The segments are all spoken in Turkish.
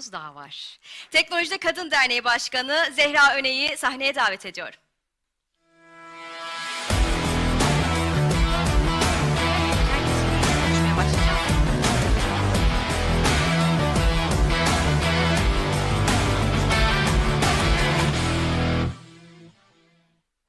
konuğumuz daha var. Teknolojide Kadın Derneği Başkanı Zehra Öney'i sahneye davet ediyorum.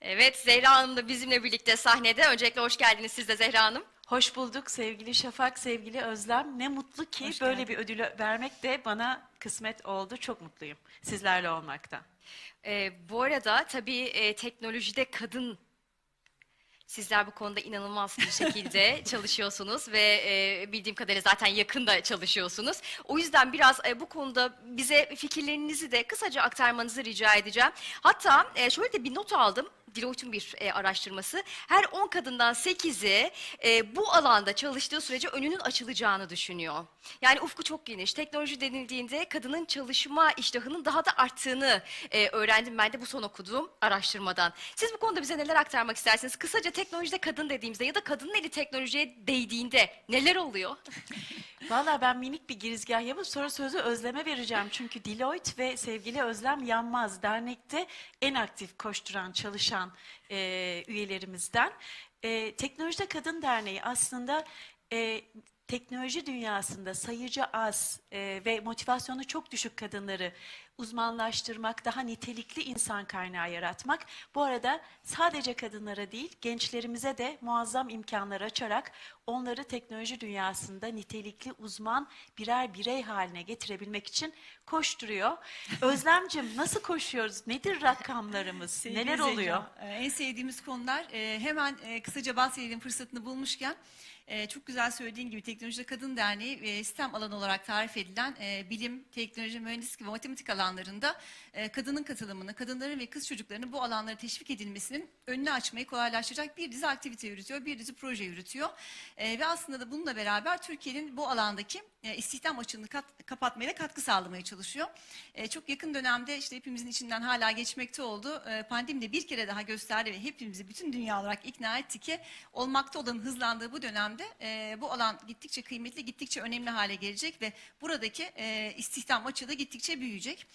Evet Zehra Hanım da bizimle birlikte sahnede. Öncelikle hoş geldiniz siz de Zehra Hanım. Hoş bulduk sevgili Şafak, sevgili Özlem. Ne mutlu ki Hoş böyle geldin. bir ödülü vermek de bana kısmet oldu. Çok mutluyum sizlerle olmaktan. Ee, bu arada tabii e, teknolojide kadın sizler bu konuda inanılmaz bir şekilde çalışıyorsunuz ve e, bildiğim kadarıyla zaten yakında çalışıyorsunuz. O yüzden biraz e, bu konuda bize fikirlerinizi de kısaca aktarmanızı rica edeceğim. Hatta e, şöyle de bir not aldım. Deloitte'un bir e, araştırması. Her 10 kadından 8'i e, bu alanda çalıştığı sürece önünün açılacağını düşünüyor. Yani ufku çok geniş. Teknoloji denildiğinde kadının çalışma iştahının daha da arttığını e, öğrendim ben de bu son okuduğum araştırmadan. Siz bu konuda bize neler aktarmak istersiniz? Kısaca teknolojide kadın dediğimizde ya da kadının eli teknolojiye değdiğinde neler oluyor? Valla ben minik bir girizgah yapıp sonra sözü Özlem'e vereceğim. Çünkü Deloitte ve sevgili Özlem Yanmaz dernekte en aktif koşturan, çalışan e, üyelerimizden. E, Teknolojide Kadın Derneği aslında e, teknoloji dünyasında sayıcı az e, ve motivasyonu çok düşük kadınları uzmanlaştırmak, daha nitelikli insan kaynağı yaratmak. Bu arada sadece kadınlara değil, gençlerimize de muazzam imkanlar açarak onları teknoloji dünyasında nitelikli uzman birer birey haline getirebilmek için koşturuyor. Özlemcim nasıl koşuyoruz? Nedir rakamlarımız? Sevgili Neler Zehra, oluyor? e, En sevdiğimiz konular e, hemen e, kısaca bahsedelim fırsatını bulmuşken. Çok güzel söylediğin gibi Teknolojide Kadın Derneği e, STEM alanı olarak tarif edilen e, bilim, teknoloji, mühendislik ve matematik alanlarında e, kadının katılımını, kadınların ve kız çocuklarının bu alanlara teşvik edilmesinin önünü açmayı kolaylaştıracak bir dizi aktivite yürütüyor, bir dizi proje yürütüyor. E, Ve aslında da bununla beraber Türkiye'nin bu alandaki e, istihdam açığını kat- kapatmaya da katkı sağlamaya çalışıyor. E, Çok yakın dönemde işte hepimizin içinden hala geçmekte oldu. E, Pandemi de bir kere daha gösterdi ve hepimizi bütün dünya olarak ikna etti ki olmakta olanın hızlandığı bu dönemde e, bu alan gittikçe kıymetli, gittikçe önemli hale gelecek ve buradaki e, istihdam açığı da gittikçe büyüyecek.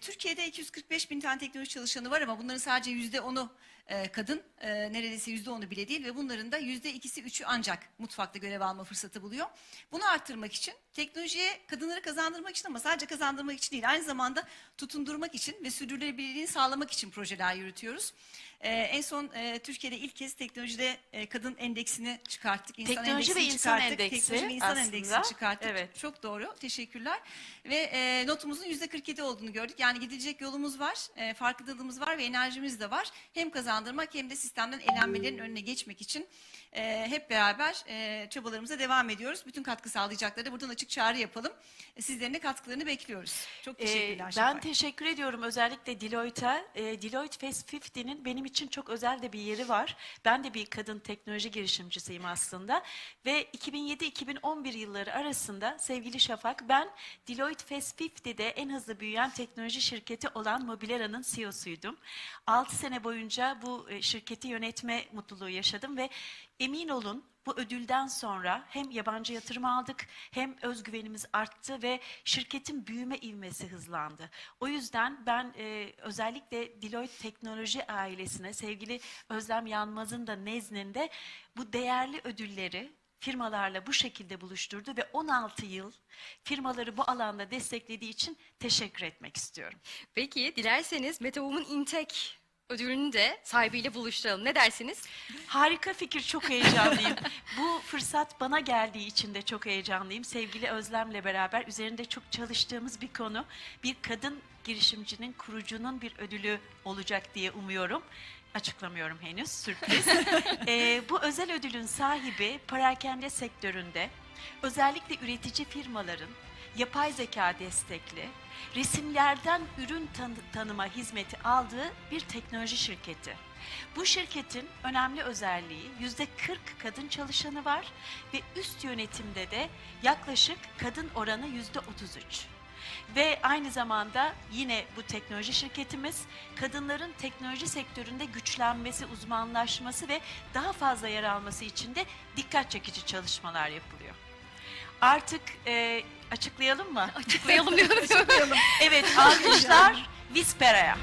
Türkiye'de 245 bin tane teknoloji çalışanı var ama bunların sadece yüzde onu e, kadın, e, neredeyse yüzde onu bile değil ve bunların da yüzde ikisi üçü ancak mutfakta görev alma fırsatı buluyor. Bunu arttırmak için teknolojiye kadınları kazandırmak için ama sadece kazandırmak için değil aynı zamanda tutundurmak için ve sürdürülebilirliğini sağlamak için projeler yürütüyoruz. E, en son e, Türkiye'de ilk kez teknolojide e, kadın endeksini çıkarttık. İnsan Teknoloji ve insan çıkarttık. endeksi Teknoloji ve insan aslında. endeksini çıkarttık. Evet. Çok doğru. Teşekkürler. Ve e, notumuzun yüzde 47 olduğunu gördük. Yani gidilecek yolumuz var, e, farkındalığımız var ve enerjimiz de var. Hem kazandırmak hem de sistemden elenmelerin önüne geçmek için e, hep beraber e, çabalarımıza devam ediyoruz. Bütün katkı sağlayacakları buradan açık çağrı yapalım. E, sizlerin de katkılarını bekliyoruz. Çok Ee, teşekkürler. ben Şafak. teşekkür ediyorum özellikle Deloitte'a. Ee, Deloitte Fast 50'nin benim için çok özel de bir yeri var. Ben de bir kadın teknoloji girişimcisiyim aslında. Ve 2007-2011 yılları arasında sevgili Şafak ben Deloitte Fast 50'de en hızlı büyüyen teknoloji şirketi olan Mobilera'nın CEO'suydum. 6 sene boyunca bu e, şirketi yönetme mutluluğu yaşadım ve emin olun bu ödülden sonra hem yabancı yatırım aldık hem özgüvenimiz arttı ve şirketin büyüme ivmesi hızlandı. O yüzden ben e, özellikle Deloitte Teknoloji ailesine sevgili Özlem Yanmaz'ın da nezdinde bu değerli ödülleri firmalarla bu şekilde buluşturdu ve 16 yıl firmaları bu alanda desteklediği için teşekkür etmek istiyorum. Peki dilerseniz Meta Woman Intech ödülünü de sahibiyle buluşturalım. Ne dersiniz? Harika fikir, çok heyecanlıyım. Bu fırsat bana geldiği için de çok heyecanlıyım. Sevgili Özlem'le beraber üzerinde çok çalıştığımız bir konu. Bir kadın girişimcinin, kurucunun bir ödülü olacak diye umuyorum. Açıklamıyorum henüz, sürpriz. Ee, bu özel ödülün sahibi parakende sektöründe özellikle üretici firmaların yapay zeka destekli, resimlerden ürün tanı- tanıma hizmeti aldığı bir teknoloji şirketi. Bu şirketin önemli özelliği yüzde 40 kadın çalışanı var ve üst yönetimde de yaklaşık kadın oranı yüzde 33. Ve aynı zamanda yine bu teknoloji şirketimiz kadınların teknoloji sektöründe güçlenmesi, uzmanlaşması ve daha fazla yer alması için de dikkat çekici çalışmalar yapılıyor. Artık e, açıklayalım mı? Açıklayalım diyorum. Evet, alkışlar Vispera'ya.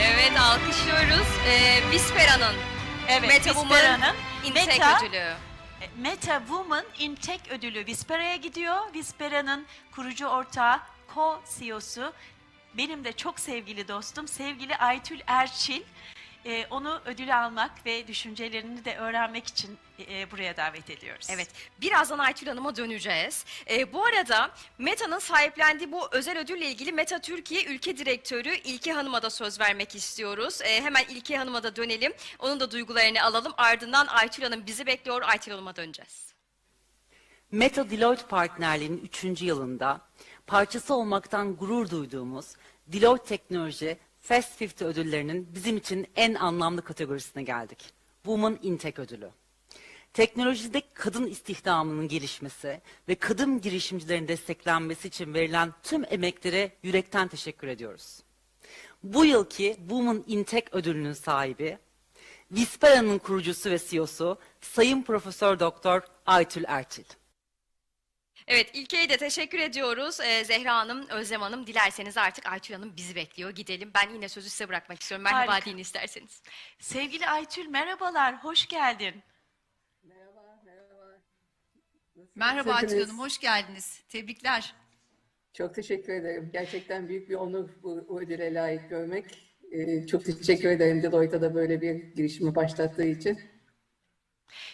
evet alkışlıyoruz. Ee, Vispera'nın Evet, Meta Woman Vispera'nın Intek Meta- ödülü. E, Meta Woman in Tech ödülü Vispera'ya gidiyor. Vispera'nın kurucu ortağı, co-CEO'su, benim de çok sevgili dostum, sevgili Aytül Erçil. E, onu ödülü almak ve düşüncelerini de öğrenmek için e, buraya davet ediyoruz. Evet, birazdan Aytül Hanım'a döneceğiz. Ee, bu arada Meta'nın sahiplendiği bu özel ödülle ilgili Meta Türkiye Ülke Direktörü İlke Hanım'a da söz vermek istiyoruz. Ee, hemen İlke Hanım'a da dönelim. Onun da duygularını alalım. Ardından Aytül Hanım bizi bekliyor. Aytül Hanım'a döneceğiz. Meta Deloitte partnerliğinin 3. yılında parçası olmaktan gurur duyduğumuz Deloitte Teknoloji Fast 50 ödüllerinin bizim için en anlamlı kategorisine geldik. Women in Tech ödülü. Teknolojide kadın istihdamının gelişmesi ve kadın girişimcilerin desteklenmesi için verilen tüm emeklere yürekten teşekkür ediyoruz. Bu yılki Women in Tech ödülünün sahibi, Vispera'nın kurucusu ve CEO'su Sayın Profesör Doktor Aytül Erçil. Evet, İlke'ye de teşekkür ediyoruz. Ee, Zehra Hanım, Özlem Hanım, dilerseniz artık Aytül Hanım bizi bekliyor. Gidelim. Ben yine sözü size bırakmak istiyorum. Merhaba Harika. deyin isterseniz. Sevgili Aytül merhabalar, hoş geldin. Merhaba Aytül Nasılsınız? Hanım, hoş geldiniz. Tebrikler. Çok teşekkür ederim. Gerçekten büyük bir onur bu, bu ödüle layık görmek. Ee, çok teşekkür ederim Deloitte'a da böyle bir girişimi başlattığı için.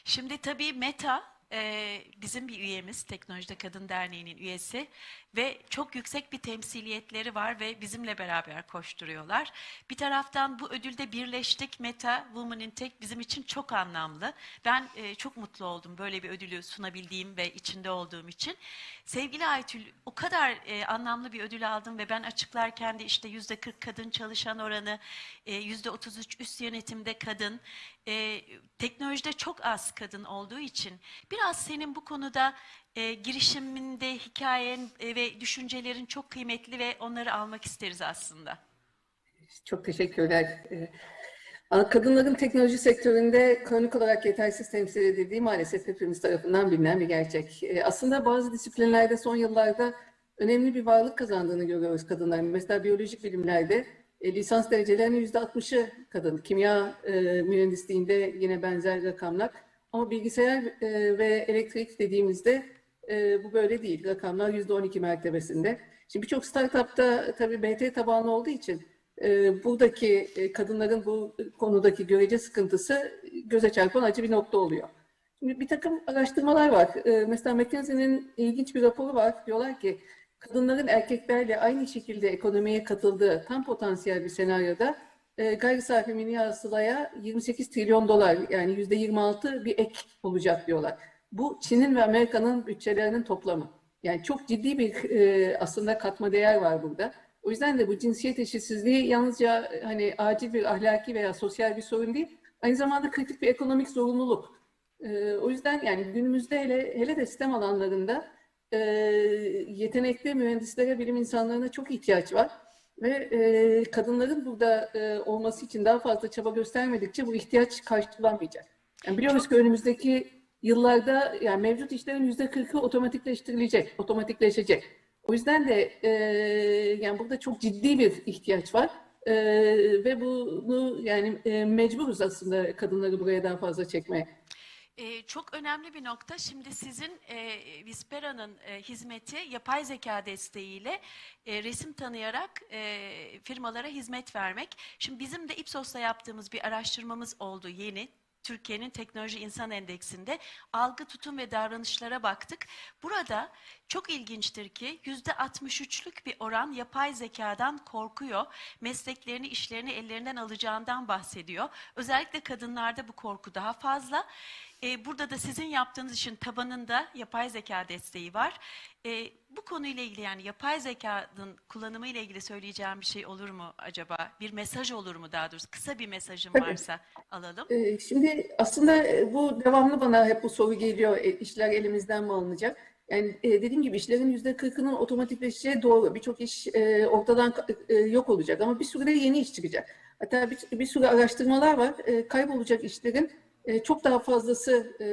Şimdi tabii Meta e, bizim bir üyemiz, Teknolojide Kadın Derneği'nin üyesi ve çok yüksek bir temsiliyetleri var ve bizimle beraber koşturuyorlar. Bir taraftan bu ödülde birleştik. Meta Women in Tech bizim için çok anlamlı. Ben e, çok mutlu oldum böyle bir ödülü sunabildiğim ve içinde olduğum için. Sevgili Aytül, o kadar e, anlamlı bir ödül aldım ve ben açıklarken de işte yüzde 40 kadın çalışan oranı, e, yüzde 33 üst yönetimde kadın, e, teknolojide çok az kadın olduğu için biraz senin bu konuda e, girişiminde hikayen e, ve düşüncelerin çok kıymetli ve onları almak isteriz aslında. Çok teşekkürler. Ee, Kadınların teknoloji sektöründe kronik olarak yetersiz temsil edildiği maalesef hepimiz tarafından bilinen bir gerçek. Ee, Aslında bazı disiplinlerde son yıllarda önemli bir varlık kazandığını görüyoruz kadınların. Mesela biyolojik bilimlerde e, lisans derecelerinin %60'ı kadın. Kimya e, mühendisliğinde yine benzer rakamlar. Ama bilgisayar e, ve elektrik dediğimizde e, bu böyle değil. Rakamlar %12 mertebesinde. Şimdi birçok startupta tabii BT tabanlı olduğu için e, buradaki e, kadınların bu konudaki görece sıkıntısı göze çarpan acı bir nokta oluyor. Şimdi bir takım araştırmalar var. E, mesela McKinsey'nin ilginç bir raporu var. Diyorlar ki kadınların erkeklerle aynı şekilde ekonomiye katıldığı tam potansiyel bir senaryoda e, gayri safi milli hasılaya 28 trilyon dolar yani %26 bir ek olacak diyorlar. Bu Çin'in ve Amerika'nın bütçelerinin toplamı. Yani çok ciddi bir e, aslında katma değer var burada. O yüzden de bu cinsiyet eşitsizliği yalnızca e, hani acil bir ahlaki veya sosyal bir sorun değil, aynı zamanda kritik bir ekonomik zorunluluk. E, o yüzden yani günümüzde hele hele de sistem alanlarında e, yetenekli mühendislere, bilim insanlarına çok ihtiyaç var. Ve e, kadınların burada e, olması için daha fazla çaba göstermedikçe bu ihtiyaç karşılanmayacak. Yani biliyoruz ki önümüzdeki yıllarda yani mevcut işlerin yüzde kırkı otomatikleştirilecek, otomatikleşecek. O yüzden de e, yani burada çok ciddi bir ihtiyaç var. E, ve bunu yani e, mecburuz aslında kadınları buraya daha fazla çekmeye. Ee, çok önemli bir nokta. Şimdi sizin e, Vispera'nın e, hizmeti yapay zeka desteğiyle e, resim tanıyarak e, firmalara hizmet vermek. Şimdi bizim de Ipsos'ta yaptığımız bir araştırmamız oldu yeni. Türkiye'nin Teknoloji İnsan Endeksinde algı, tutum ve davranışlara baktık. Burada çok ilginçtir ki yüzde 63'lük bir oran yapay zekadan korkuyor. Mesleklerini, işlerini ellerinden alacağından bahsediyor. Özellikle kadınlarda bu korku daha fazla. Ee, burada da sizin yaptığınız işin tabanında yapay zeka desteği var. Ee, bu konuyla ilgili yani yapay zekanın kullanımı ile ilgili söyleyeceğim bir şey olur mu acaba? Bir mesaj olur mu daha doğrusu? Kısa bir mesajım Tabii. varsa alalım. Ee, Şimdi aslında e, bu devamlı bana hep bu soru geliyor. E, işler elimizden mi alınacak? Yani e, dediğim gibi işlerin yüzde kırkının otomatikleşeceği doğru. Birçok iş e, ortadan e, yok olacak ama bir sürü de yeni iş çıkacak. Hatta bir, bir sürü araştırmalar var. E, kaybolacak işlerin e, çok daha fazlası e,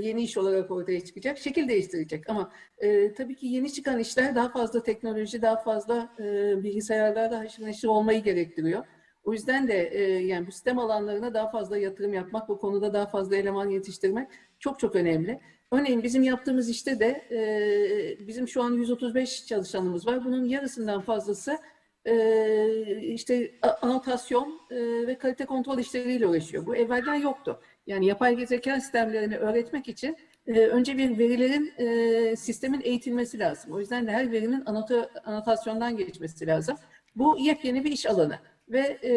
yeni iş olarak ortaya çıkacak, şekil değiştirecek. Ama e, tabii ki yeni çıkan işler daha fazla teknoloji, daha fazla e, bilgisayarlarla haşır neşir olmayı gerektiriyor. O yüzden de e, yani bu sistem alanlarına daha fazla yatırım yapmak, bu konuda daha fazla eleman yetiştirmek çok çok önemli. Örneğin bizim yaptığımız işte de e, bizim şu an 135 çalışanımız var. Bunun yarısından fazlası e, işte anotasyon e, ve kalite kontrol işleriyle uğraşıyor. Bu evvelden yoktu. Yani yapay zeka sistemlerini öğretmek için e, önce bir verilerin e, sistemin eğitilmesi lazım. O yüzden de her verinin anota, anotasyondan geçmesi lazım. Bu yepyeni bir iş alanı ve e,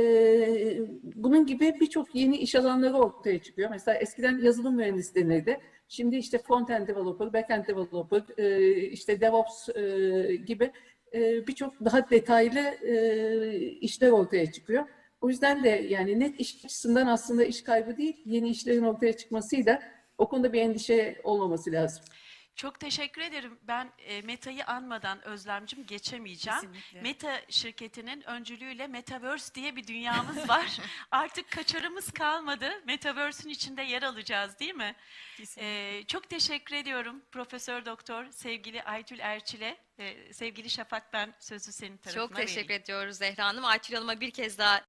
bunun gibi birçok yeni iş alanları ortaya çıkıyor. Mesela eskiden yazılım mühendisi denirdi. Şimdi işte front-end developer, back-end developer, e, işte DevOps e, gibi e, birçok daha detaylı e, işler ortaya çıkıyor. O yüzden de yani net iş açısından aslında iş kaybı değil, yeni işlerin ortaya çıkmasıyla o konuda bir endişe olmaması lazım. Çok teşekkür ederim. Ben e, Meta'yı anmadan Özlemcim geçemeyeceğim. Kesinlikle. Meta şirketinin öncülüğüyle Metaverse diye bir dünyamız var. Artık kaçarımız kalmadı. Metaverse'ün içinde yer alacağız değil mi? E, çok teşekkür ediyorum Profesör Doktor sevgili Aytül Erçil'e. E, sevgili Şafak ben sözü senin tarafına Çok teşekkür vereyim. ediyoruz Zehra Hanım. Aytül Hanım'a bir kez daha